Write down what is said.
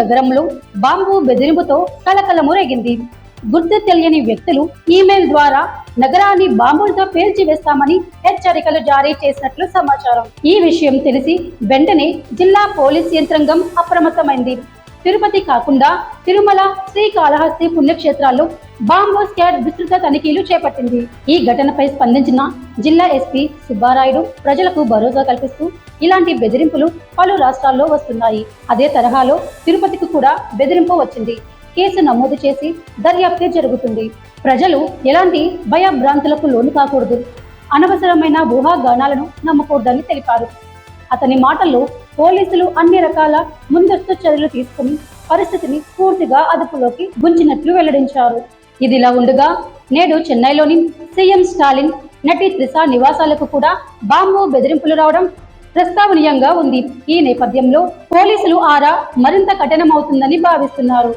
నగరంలో బాంబు బెదిరింపుతో కలకలము రేగింది గుర్తు తెలియని వ్యక్తులు ఈమెయిల్ ద్వారా నగరాన్ని బాంబులతో పేల్చివేస్తామని హెచ్చరికలు జారీ చేసినట్లు సమాచారం. ఈ విషయం తెలిసి వెంటనే జిల్లా పోలీస్ యంత్రాంగం అప్రమత్తమైంది. తిరుపతి కాకుండా తిరుమల శ్రీకాళహస్తి పుణ్యక్షేత్రాల్లో బాంబు స్క్వాడ్ విస్తృత తనిఖీలు చేపట్టింది. ఈ ఘటనపై స్పందించిన జిల్లా ఎస్పీ సుబ్బారాయుడు ప్రజలకు భరోసా కల్పిస్తూ ఇలాంటి బెదిరింపులు పలు రాష్ట్రాల్లో వస్తున్నాయి. అదే తరహాలో తిరుపతికి కూడా బెదిరింపు వచ్చింది. కేసు నమోదు చేసి దర్యాప్తు జరుగుతుంది. ప్రజలు ఎలాంటి భయభ్రాంతులకు లోను కాకూడదు. అనవసరమైన ఊహాగానాలను నమ్మకూడదని తెలిపారు. అతని మాటల్లో పోలీసులు అన్ని రకాల ముందస్తు చర్యలు తీసుకుని పరిస్థితిని పూర్తిగా అదుపులోకి గుంచినట్లు వెల్లడించారు. ఇదిలా ఉండగా నేడు చెన్నైలోని సీఎం స్టాలిన్ నటి త్రిష నివాసాలకు కూడా బాంబు బెదిరింపులు రావడం ప్రస్తావనీయంగా ఉంది. ఈ నేపథ్యంలో పోలీసులు ఆరా మరింత కఠినమవుతుందని భావిస్తున్నారు.